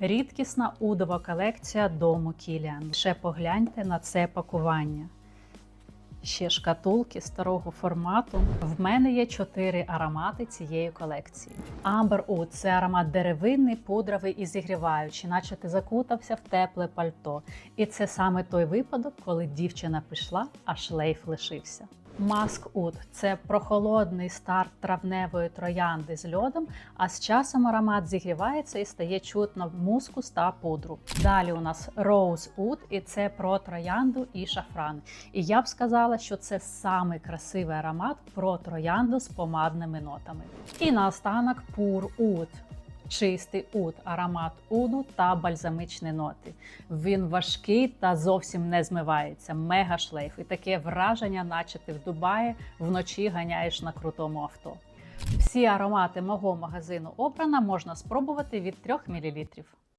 Рідкісна удова колекція дому Кіліан. Ще погляньте на це пакування. Ще шкатулки старого формату. В мене є чотири аромати цієї колекції. Amber Oud – це аромат деревинний, пудровий і зігріваючий, наче ти закутався в тепле пальто. І це саме той випадок, коли дівчина пішла, а шлейф лишився. Маск Oud – це прохолодний старт травневої троянди з льодом, а з часом аромат зігрівається і стає чутно мускус та пудру. Далі у нас Rose Oud, і це про троянду і шафран. І я б сказала, що це самий красивий аромат про троянду з помадними нотами. І наостанок Pure Oud. Чистий уд, аромат уду та бальзамичні ноти. Він важкий та зовсім не змивається. Мега шлейф. І таке враження, наче ти в Дубаї вночі ганяєш на крутому авто. Всі аромати мого магазину обрана можна спробувати від 3 мл.